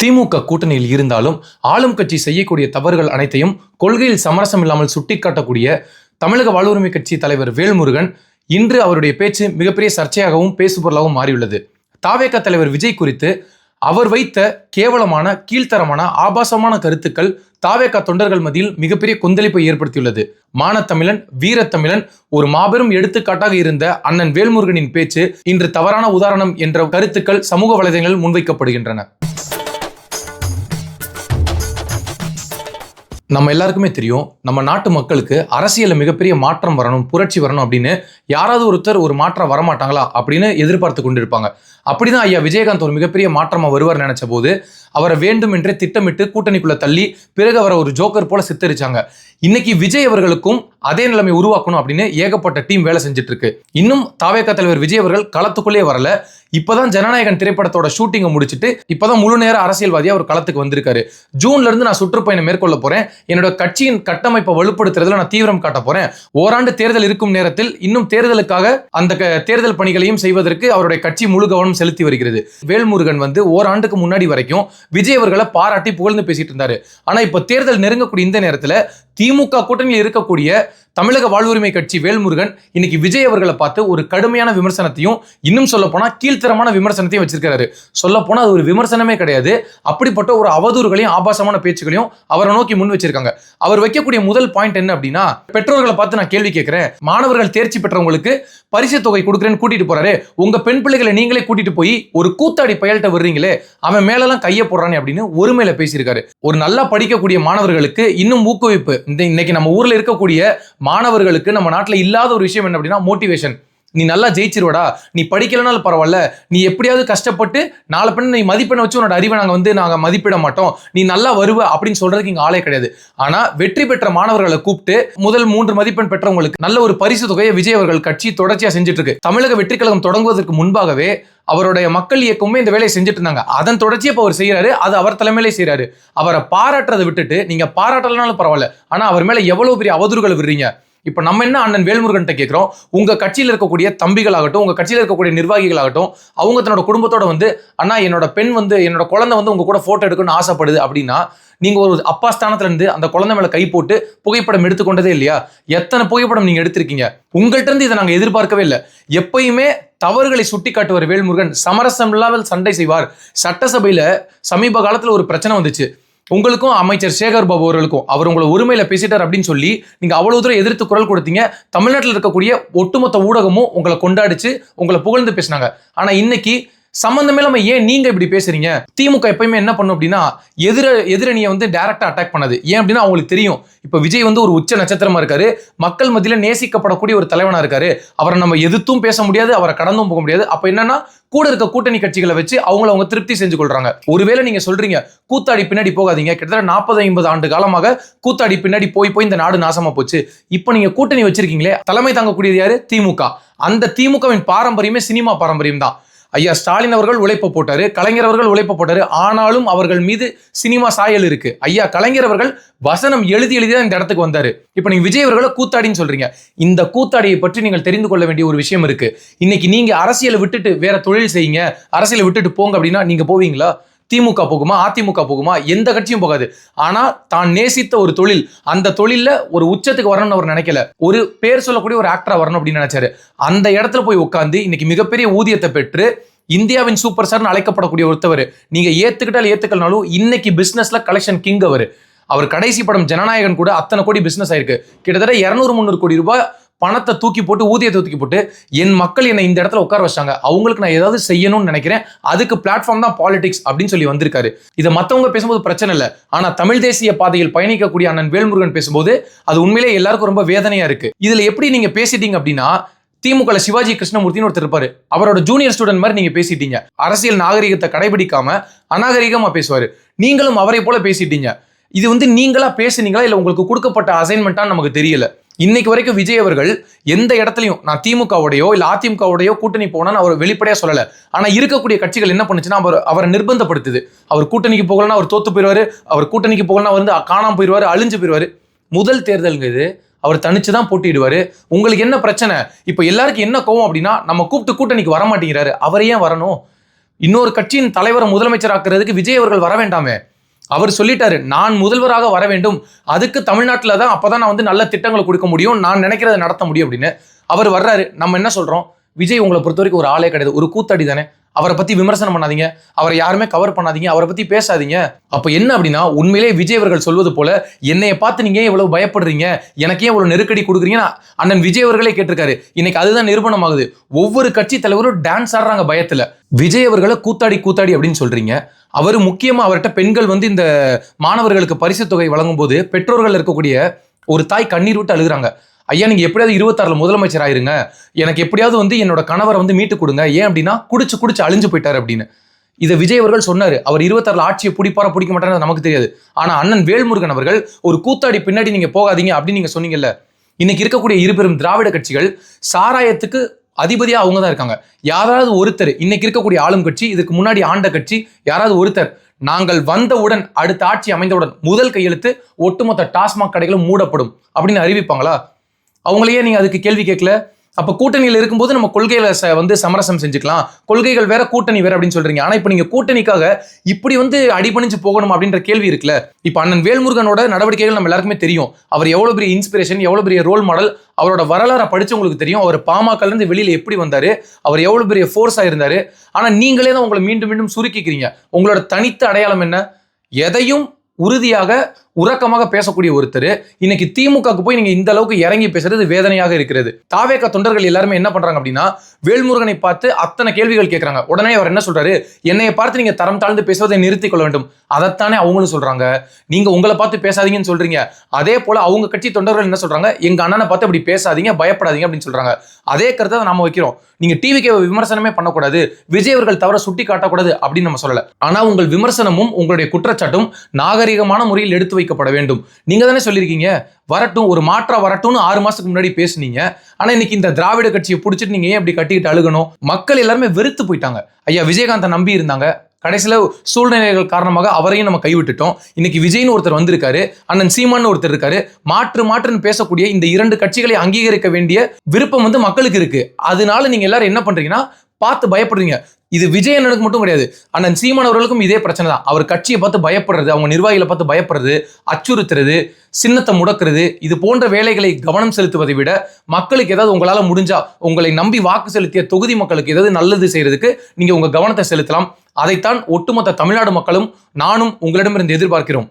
திமுக கூட்டணியில் இருந்தாலும் ஆளும் கட்சி செய்யக்கூடிய தவறுகள் அனைத்தையும் கொள்கையில் சமரசம் இல்லாமல் சுட்டிக்காட்டக்கூடிய தமிழக வாழ்வுரிமை கட்சி தலைவர் வேல்முருகன் இன்று அவருடைய பேச்சு மிகப்பெரிய சர்ச்சையாகவும் பேசுபொருளாகவும் மாறியுள்ளது. தாவேக தலைவர் விஜய் குறித்து அவர் வைத்த கேவலமான கீழ்த்தரமான ஆபாசமான கருத்துக்கள் தாவேக தொண்டர்கள் மத்தியில் மிகப்பெரிய கொந்தளிப்பை ஏற்படுத்தியுள்ளது. மானத்தமிழன் வீரத்தமிழன் ஒரு மாபெரும் எடுத்துக்காட்டாக இருந்த அண்ணன் வேல்முருகனின் பேச்சு இன்று தவறான உதாரணம் என்ற கருத்துக்கள் சமூக வலைதளங்களில் முன்வைக்கப்படுகின்றன. நம்ம எல்லாருக்குமே தெரியும் நம்ம நாட்டு மக்களுக்கு அரசியலில் மிகப்பெரிய மாற்றம் வரணும் புரட்சி வரணும் அப்படின்னு யாராவது ஒருத்தர் ஒரு மாற்றம் வரமாட்டாங்களா அப்படின்னு எதிர்பார்த்து கொண்டிருப்பாங்க. அப்படிதான் ஐயா விஜயகாந்த் ஒரு மிகப்பெரிய மாற்றமா வருவார் நினைச்ச போது அவரை வேண்டும் என்றே திட்டமிட்டு கூட்டணிக்குள்ள தள்ளி பிறகு அவரை ஒரு ஜோக்கர் போல சித்தரிச்சாங்க. இன்னைக்கு விஜய் அவர்களுக்கும் அதே நிலைமை உருவாக்கணும் அப்படின்னு ஏகப்பட்ட டீம் வேலை செஞ்சுட்டு இருக்கு இன்னும் தாவேக்கா தலைவர் விஜய் அவர்கள் களத்துக்குள்ளே வரல. இப்பதான் ஜனநாயகன் திரைப்படத்தோட ஷூட்டிங்கை முடிச்சுட்டு இப்பதான் முழு நேர அரசியல்வாதியா அவர் களத்துக்கு வந்திருக்காரு. ஜூன்ல இருந்து நான் சுற்றுப்பயணம் மேற்கொள்ள போறேன். என்னோட கட்சியின் கட்டமைப்பை வலுப்படுத்துறதுல நான் தீவிரம் காட்ட போறேன். ஓராண்டு தேர்தல் இருக்கும் நேரத்தில் இன்னும் தேர்தலுக்காக அந்த தேர்தல் பணிகளையும் செய்வதற்கு அவருடைய கட்சி முழு கவனம் செலுத்தி வருகிறது. வேல்முருகன் வந்து ஓராண்டுக்கு முன்னாடி வரைக்கும் விஜய் அவர்களை பாராட்டி புகழ்ந்து பேசிட்டு இருந்தாரு. ஆனா இப்ப தேர்தல் நெருங்கக்கூடிய இந்த நேரத்துல திமுக கூட்டணியில் இருக்கக்கூடிய தமிழக வாழ்வுரிமை கட்சி வேல்முருகன் இன்னைக்கு விஜய் அவர்களை பார்த்து ஒரு கடுமையான விமர்சனத்தையும் இன்னும் சொல்ல போனா கீழ்த்தரமான விமர்சனத்தையும் வச்சிருக்காரு சொல்ல போனா அது ஒரு விமர்சனமே கிடையாது. அப்படிப்பட்ட ஒரு அவதூறுகளையும் ஆபாசமான பேச்சுகளையும் அவரை நோக்கி முன் வச்சிருக்காங்க. அவர் வைக்கக்கூடிய முதல் பாயிண்ட் என்ன அப்படின்னா பெற்றோர்களை பார்த்து நான் கேள்வி கேட்கிறேன். மாணவர்கள் தேர்ச்சி பெற்றவங்களுக்கு பரிசு தொகை கொடுக்குறேன்னு கூட்டிட்டு போறாரு. உங்க பெண் பிள்ளைகளை நீங்களே கூட்டிட்டு போய் ஒரு கூத்தாடி பயல்கிட்ட வர்றீங்களே அவன் மேலெல்லாம் கையை போடுறானே அப்படின்னு ஒருமையில பேசியிருக்காரு. ஒரு நல்லா படிக்கக்கூடிய மாணவர்களுக்கு இன்னும் ஊக்குவிப்பு இந்த இன்னைக்கு நம்ம ஊர்ல இருக்கக்கூடிய மாணவர்களுக்கு நம்ம நாட்டில் இல்லாத ஒரு விஷயம் என்ன அப்படின்னா மோட்டிவேஷன் நீ நல்லா ஜெயிச்சிருவடா. நீ படிக்கலனாலும் பரவாயில்ல. நீ எப்படியாவது கஷ்டப்பட்டு நாளை பெண் நீ மதிப்பெண்ணை வச்சு உன்னோட அறிவை நாங்கள் வந்து நாங்கள் மதிப்பிட மாட்டோம். நீ நல்லா வருவ அப்படின்னு சொல்றதுக்கு இங்கே ஆளே கிடையாது. ஆனால் வெற்றி பெற்ற மாணவர்களை கூப்பிட்டு முதல் மூன்று மதிப்பெண் பெற்றவங்களுக்கு நல்ல ஒரு பரிசு தொகையை விஜய் அவர்கள் கட்சி தொடர்ச்சியாக செஞ்சுட்டு இருக்கு தமிழக வெற்றி கழகம் தொடங்குவதற்கு முன்பாகவே அவருடைய மக்கள் இயக்கமுமே இந்த வேலையை செஞ்சுட்டு இருந்தாங்க அதன் தொடர்ச்சியை இப்போ அவர் செய்கிறாரு அது அவர் தலைமையிலே செய்கிறாரு அவரை பாராட்டுறதை விட்டுட்டு நீங்கள் பாராட்டலனாலும் பரவாயில்ல. ஆனால் அவர் மேலே எவ்வளோ பெரிய அவதூறுகள் விடுறீங்க? இப்ப நம்ம என்ன அண்ணன் வேல்முருகன்ட்ட கேட்கிறோம் உங்க கட்சியில் இருக்கக்கூடிய தம்பிகளாகட்டும் உங்க கட்சியில் இருக்கக்கூடிய நிர்வாகிகளாகட்டும் அவங்க தன்னோட குடும்பத்தோட வந்து அண்ணா என்னோட பெண் வந்து என்னோட குழந்தை வந்து உங்க கூட போட்டோ எடுக்கணும்னு ஆசைப்படுது அப்படின்னா நீங்க ஒரு அப்பா ஸ்தானத்துல இருந்து அந்த குழந்தை மேல கை போட்டு புகைப்படம் எடுத்துக்கொண்டதே இல்லையா? எத்தனை புகைப்படம் நீங்க எடுத்திருக்கீங்க? உங்கள்கிட்ட இருந்து இதை நாங்க எதிர்பார்க்கவே இல்லை. எப்பயுமே தவறுகளை சுட்டி காட்டுவார் வேல்முருகன். சமரசம் இல்லாமல் சண்டை செய்வார். சட்டசபையில சமீப காலத்துல ஒரு பிரச்சனை வந்துச்சு. உங்களுக்கும் அமைச்சர் சேகர் பாபு அவர்களுக்கும் அவர் உங்களை உரிமையில பேசிட்டார் அப்படின்னு சொல்லி நீங்க அவ்வளவு தூரம் எதிர்த்து குரல் கொடுத்தீங்க. தமிழ்நாட்டில் இருக்கக்கூடிய ஒட்டுமொத்த ஊடகமும் உங்களை கொண்டாடிச்சு உங்களை புகழ்ந்து பேசினாங்க. ஆனா இன்னைக்கு சம்மந்தமே நம்ம ஏன் நீங்க இப்படி பேசுறீங்க? திமுக எப்பயுமே என்ன பண்ணும் அப்படின்னா எதிர எதிரணியை வந்து டைரக்டா அட்டாக் பண்ணது. ஏன் அப்படின்னா அவங்களுக்கு தெரியும். இப்ப விஜய் வந்து ஒரு உச்ச நட்சத்திரமா இருக்காரு. மக்கள் மத்தியில நேசிக்கப்படக்கூடிய ஒரு தலைவனா இருக்காரு. அவரை நம்ம எதிர்த்தும் பேச முடியாது அவரை கடந்தும் போக முடியாது. அப்ப என்னன்னா கூட இருக்க கூட்டணி கட்சிகளை வச்சு அவங்கள அவங்க திருப்தி செஞ்சு கொள்றாங்க. ஒருவேளை நீங்க சொல்றீங்க கூத்தாடி பின்னாடி போகாதீங்க. கிட்டத்தட்ட நாற்பது ஐம்பது ஆண்டு காலமாக கூத்தாடி பின்னாடி போய் போய் இந்த நாடு நாசமா போச்சு. இப்போ நீங்க கூட்டணி வச்சிருக்கீங்களே தலைமை தாங்கக்கூடியது யாரு? திமுக. அந்த திமுகவின் பாரம்பரியமே சினிமா பாரம்பரியம் தான். ஐயா ஸ்டாலின் அவர்கள் உழைப்பு போட்டாரு கலைஞர் அவர்கள் உழைப்பு போட்டாரு ஆனாலும் அவர்கள் மீது சினிமா சாயல் இருக்கு. ஐயா கலைஞர் அவர்கள் வசனம் எழுதி எழுதி தான் இந்த இடத்துக்கு வந்தாரு. இப்போ நீங்க விஜய் அவர்களை கூத்தாடின்னு சொல்றீங்க. இந்த கூத்தாடியை பற்றி நீங்கள் தெரிந்து கொள்ள வேண்டிய ஒரு விஷயம் இருக்கு. இன்னைக்கு நீங்க அரசியலை விட்டுட்டு வேற தொழில் செய்யுங்க அரசியலை விட்டுட்டு போங்க அப்படின்னா நீங்க போவீங்களா? திமுக போகுமா அதிமுக போகுமா எந்த கட்சியும் போகாது. ஆனா தான் நேசித்த ஒரு தொழில் அந்த தொழிலில் ஒரு உச்சத்துக்கு வரணும்னு அவர் நினைக்கல. ஒரு பேர் சொல்லக்கூடிய ஒரு ஆக்டரா வரணும் அப்படின்னு நினைச்சாரு. அந்த இடத்துல போய் உட்காந்து இன்னைக்கு மிகப்பெரிய ஊதியத்தை பெற்று இந்தியாவின் சூப்பர் ஸ்டார்னு அழைக்கப்படக்கூடிய ஒருத்தவர். நீங்க ஏத்துக்கிட்டால் ஏத்துக்கலனாலும் இன்னைக்கு பிசினஸ்ல கலெக்ஷன் கிங் அவர். அவர் கடைசி படம் ஜனநாயகன் கூட அத்தனை கோடி பிசினஸ் ஆயிருக்கு. கிட்டத்தட்ட இரநூறு முந்நூறு கோடி ரூபாய் பணத்தை தூக்கி போட்டு ஊதியத்தை தூக்கி போட்டு என் மக்கள் என்னை இந்த இடத்துல உட்கார வச்சாங்க. அவங்களுக்கு நான் ஏதாவது செய்யணும்னு நினைக்கிறேன். அதுக்கு பிளாட்ஃபார்ம் தான் பாலிடிக்ஸ் அப்படின்னு சொல்லி வந்திருக்காரு. இதை மற்றவங்க பேசும்போது பிரச்சனை இல்லை. ஆனால் தமிழ் தேசிய பாதையில் பயணிக்கக்கூடிய அண்ணன் வேல்முருகன் பேசும்போது அது உண்மையிலே எல்லாருக்கும் ரொம்ப வேதனையா இருக்கு. இதுல எப்படி நீங்க பேசிட்டீங்க அப்படின்னா திமுக சிவாஜி கிருஷ்ணமூர்த்தின்னு ஒருத்தர் இருப்பாரு. அவரோட ஜூனியர் ஸ்டூடெண்ட் மாதிரி நீங்க பேசிட்டீங்க. அரசியல் நாகரிகத்தை கடைபிடிக்காம அநாகரிகமா பேசுவாரு. நீங்களும் அவரை போல பேசிட்டீங்க. இது வந்து நீங்களா பேசுனீங்களா? இல்ல உங்களுக்கு கொடுக்கப்பட்ட அசைன்மெண்ட்டான்னு நமக்கு தெரியல. இன்னைக்கு வரைக்கும் விஜய் அவர்கள் எந்த இடத்துலையும் நான் திமுகவுடையோ இல்லை அதிமுகவுடையோ கூட்டணி போனான்னு அவர் வெளிப்படையாக சொல்லலை. ஆனால் இருக்கக்கூடிய கட்சிகள் என்ன பண்ணுச்சுன்னா அவர் அவரை நிர்பந்தப்படுத்துது. அவர் கூட்டணிக்கு போகலன்னா அவர் தோத்து போயிடுவார் அவர் கூட்டணிக்கு போகலன்னா வந்து காணாமல் போயிடுவார் அழிஞ்சு போயிடுவார் முதல் தேர்தலுங்கிறது அவர் தனிச்சு தான் போட்டிடுவார் உங்களுக்கு என்ன பிரச்சனை? இப்போ எல்லாருக்கும் என்ன கோவம் அப்படின்னா நம்ம கூப்பிட்டு கூட்டணிக்கு வர மாட்டேங்கிறாரு அவர் ஏன் வரணும்? இன்னொரு கட்சியின் தலைவரை முதலமைச்சராக்குறதுக்கு விஜய் அவர்கள் வர வேண்டாமே. அவர் சொல்லிட்டாரு நான் முதல்வராக வர வேண்டும். அதுக்கு தமிழ்நாட்டில் தான் அப்போ தான் நான் வந்து நல்ல திட்டங்களை கொடுக்க முடியும். நான் நினைக்கிறத நடத்த முடியும் அப்படின்னு அவர் வர்றாரு. நம்ம என்ன சொல்கிறோம் விஜய் உங்களை பொறுத்த வரைக்கும் ஒரு ஆளே கிடையாது. ஒரு கூத்தடி தானே. அவரை பற்றி விமர்சனம் பண்ணாதீங்க. அவரை யாருமே கவர் பண்ணாதீங்க. அவரை பற்றி பேசாதீங்க. அப்போ என்ன அப்படின்னா உண்மையிலே விஜய் அவர்கள் சொல்வது போல என்னைய பார்த்து நீங்கள் ஏன் இவ்வளவு பயப்படுறீங்க? எனக்கு ஏன் நெருக்கடி கொடுக்குறீங்கன்னு அண்ணன் விஜய் அவர்களே கேட்டிருக்காரு. இன்னைக்கு அதுதான் நிரூபணம் ஆகுது ஒவ்வொரு கட்சி தலைவரும் டான்ஸ் ஆடுறாங்க பயத்தில். விஜய் அவர்களை கூத்தாடி கூத்தாடி அப்படின்னு சொல்றீங்க. அவர் முக்கியமாக அவர்கிட்ட பெண்கள் வந்து இந்த மாணவர்களுக்கு பரிசு தொகை வழங்கும் போது பெற்றோர்கள் இருக்கக்கூடிய ஒரு தாய் கண்ணீர் விட்டு அழுகுறாங்க. ஐயா நீங்கள் எப்படியாவது இருபத்தாறுல முதலமைச்சர் ஆயிருங்க. எனக்கு எப்படியாவது வந்து என்னோட கணவரை வந்து மீட்டு கொடுங்க. ஏன் அப்படின்னா குடிச்சு குடிச்சு அழிஞ்சு போயிட்டாரு அப்படின்னு. இதை விஜய் அவர்கள் சொன்னார். அவர் இருபத்தாறுல ஆட்சியை பிடிப்பாரா பிடிக்க மாட்டாரு நமக்கு தெரியாது. ஆனால் அண்ணன் வேல்முருகன் அவர்கள் ஒரு கூத்தாடி பின்னாடி நீங்கள் போகாதீங்க அப்படின்னு நீங்கள் சொன்னீங்கல்ல. இன்னைக்கு இருக்கக்கூடிய இருபெரும் திராவிட கட்சிகள் சாராயத்துக்கு அதிபதியாக அவங்க தான் இருக்காங்க. யாராவது ஒருத்தர் இன்னைக்கு இருக்கக்கூடிய ஆளும் கட்சி இதுக்கு முன்னாடி ஆண்ட கட்சி யாராவது ஒருத்தர் நாங்கள் வந்தவுடன் அடுத்த ஆட்சி அமைந்தவுடன் முதல் கையெழுத்து ஒட்டுமொத்த டாஸ்மாக் கடைகளும் மூடப்படும் அப்படின்னு அறிவிப்பாங்களா? அவங்களையே நீங்கள் அதுக்கு கேள்வி கேட்கல? அப்போ கூட்டணியில் இருக்கும்போது நம்ம கொள்கையில ச- வந்து சமரசம் செஞ்சுக்கலாம். கொள்கைகள் வேற கூட்டணி வேற அப்படின்னு சொல்றீங்க. ஆனா இப்போ நீங்க கூட்டணிக்காக இப்படி வந்து அடிபணிஞ்சு போகணும் அப்படின்ற கேள்வி இருக்குல்ல. இப்போ அண்ணன் வேல்முருகனோட நடவடிக்கைகள் நம்ம எல்லாருக்குமே தெரியும். அவர் எவ்வளவு பெரிய இன்ஸ்பிரேஷன் எவ்வளவு பெரிய ரோல் மாடல் அவரோட வரலாறை படித்தவங்களுக்கு தெரியும். அவர் பாமகலேருந்து வெளியில் எப்படி வந்தார் அவர் எவ்வளோ பெரிய ஃபோர்ஸாக இருந்தார். ஆனால் நீங்களே தான் உங்களை மீண்டும் மீண்டும் சுருக்கிக்கிறீங்க. உங்களோட தனித்த அடையாளம் என்ன? எதையும் உறுதியாக உறக்கமாக பேசக்கூடிய ஒருத்தர் இன்னைக்கு திமுகவுக்கு போய் நீங்க இந்த அளவுக்கு இறங்கி பேசுறது வேதனையாக இருக்கிறது. தாவேக தொண்டர்கள் எல்லாருமே என்ன பண்றாங்க அப்படின்னா வேல்முருகனை பார்த்து அத்தனை கேள்விகள் கேட்கறாங்க உடனே அவர் என்ன சொல்றாரு? என்னைய பார்த்து நீங்க தரம் தாழ்ந்து பேசுவதை நிறுத்திக் கொள்ள வேண்டும். அதைத்தானே அவங்களும் சொல்றாங்க. நீங்க உங்களை பார்த்து பேசாதீங்கன்னு சொல்றீங்க. அதே போல அவங்க கட்சி தொண்டர்கள் என்ன சொல்றாங்க? எங்க அண்ணனை பார்த்து அப்படி பேசாதீங்க பயப்படாதீங்க அப்படின்னு சொல்றாங்க. அதே கருத்தை நாம வைக்கிறோம். நீங்க டிவிக்கு விமர்சனமே பண்ணக்கூடாது. விஜய் அவர்கள் தவிர சுட்டி காட்டக்கூடாது அப்படின்னு நம்ம சொல்லல. ஆனா உங்கள் விமர்சனமும் உங்களுடைய குற்றச்சாட்டும் நாகரிகமான முறையில் எடுத்து வைக்கப்பட வேண்டும். நீங்க தானே சொல்லியிருக்கீங்க? வரட்டும் ஒரு மாற்றா வரட்டும்னு ஆறு மாசத்துக்கு முன்னாடி பேசுனீங்க. ஆனா இன்னைக்கு இந்த திராவிட கட்சியை பிடிச்சிட்டு நீங்க ஏன் இப்படி கட்டிக்கிட்டு அழுகணும்? மக்கள் எல்லாருமே வெறுத்து போயிட்டாங்க. ஐயா விஜயகாந்தை நம்பி இருந்தாங்க. கடைசியில் சூழ்நிலைகள் காரணமாக அவரையும் நம்ம கைவிட்டுட்டோம். இன்னைக்கு விஜய்னு ஒருத்தர் வந்திருக்காரு அண்ணன் சீமான்னு ஒருத்தர் இருக்காரு. மாற்று மாற்றுன்னு பேசக்கூடிய இந்த இரண்டு கட்சிகளை அங்கீகரிக்க வேண்டிய விருப்பம் வந்து மக்களுக்கு இருக்கு. அதனால நீங்க எல்லாரும் என்ன பண்றீங்கன்னா பார்த்து பயப்படுறீங்க. இது விஜய் மட்டும் கிடையாது. அண்ணன் சீமான் அவர்களுக்கும் இதே பிரச்சனை தான் அவர் கட்சியை பார்த்து பயப்படுறது அவங்க நிர்வாகிகளை பார்த்து பயப்படுறது அச்சுறுத்துறது சின்னத்தை முடக்கிறது இது போன்ற வேலைகளை கவனம் செலுத்துவதை விட மக்களுக்கு ஏதாவது உங்களால் முடிஞ்சா உங்களை நம்பி வாக்கு செலுத்திய தொகுதி மக்களுக்கு ஏதாவது நல்லது செய்யறதுக்கு நீங்கள் உங்கள் கவனத்தை செலுத்தலாம். அதைத்தான் ஒட்டுமொத்த தமிழ்நாடு மக்களும் நானும் உங்களிடமிருந்து எதிர்பார்க்கிறோம்.